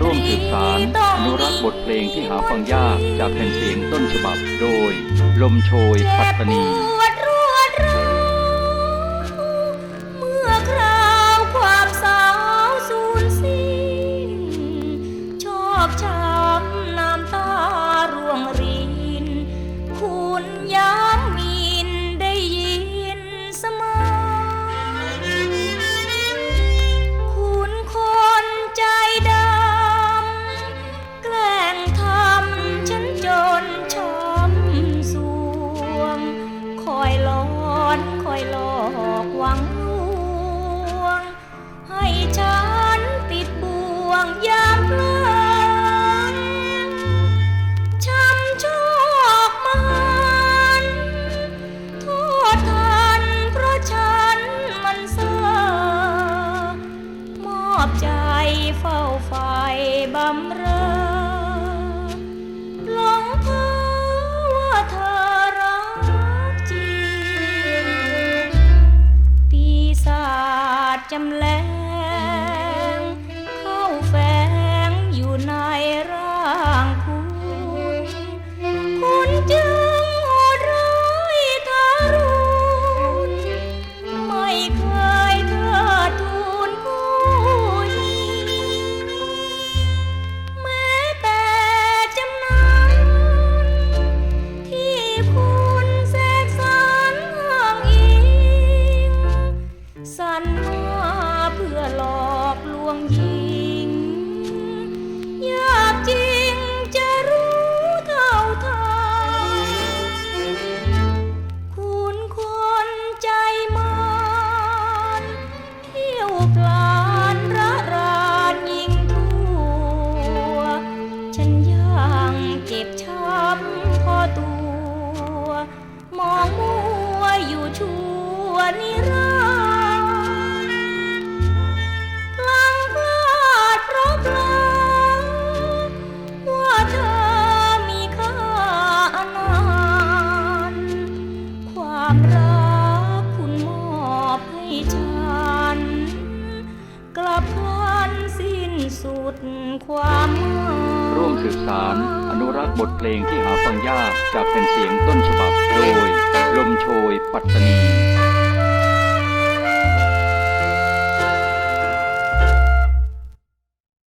ร่วมสืบสารอนุรักษ์บทเพลงที่หาฟังยากจากแผ่นเสียงต้นฉบับโดย ลมโชยพัตตานีช้ำน้ำตาร่วงรินคุณยา เฝ้าฝ่ายบำเรอหลงเพ้อว่าเธอรักจริงปีศาจจำแล fly. สืบสาร อนุรักษ์บทเพลงที่หาฟังยากจากแผ่นเสียงต้นฉบับโดย ลมโชยปัตตนี